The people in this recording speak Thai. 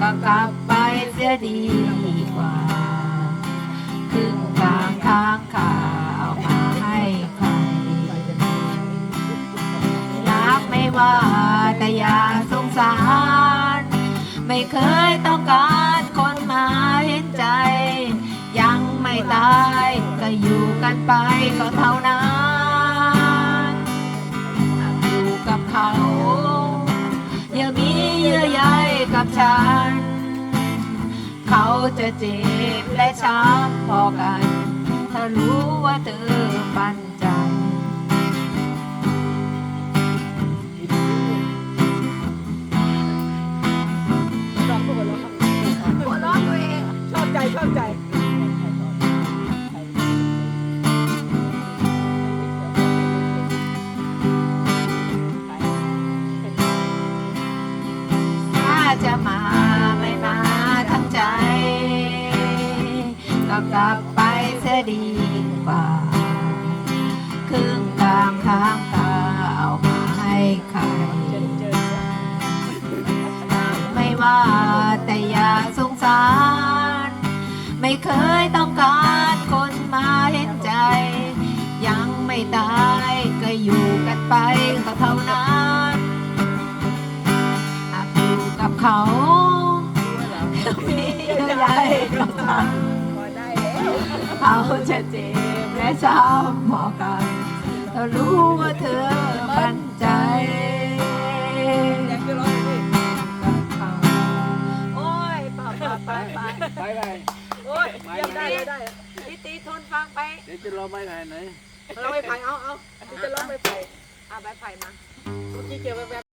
ก็กลับไปเสียดีกว่าครึ่งทางค้างคาเอามาให้ใครรักไม่ว่าแต่อย่าสงสาร ไม่เคยต้องการคนมาเห็นใจ ยังไม่ตายก็อยู่กันไปก็เท่านั้น ฉัน เขาจะเจ็บและช้ำพอกัน ถ้ารู้ว่าเธอปันใจ ชอบใจชอบใจ จะมาไม่มาทั้งใจ ก็กลับไปเสียดีกว่า ครึ่งทางข้างตาเอามาให้ใคร ไม่ว่าแต่อย่าสงสาร ไม่เคยต้องการคนมาเห็นใจ ยังไม่ตายก็อยู่กันไปก็เท่านั้น เขามีเยื่ใยกับฉันพอได้แล้วเขาจะเจ็บและช้ำพอกันถ้ารู้ว่าเธอมั่นใจอยากจะร้อเลงกับเขาโอ้ยไปไปไปไปไปโอ้ยยี่ได้เลยได้พี่ตีทนฟังไปเดี๋ยวจะรอไม่ไหนไหนเราไม่ไผ่เอาเอาจะร้องไม่ไผ่เอาใบไผ่มาเมื่อกี้เจอแบบ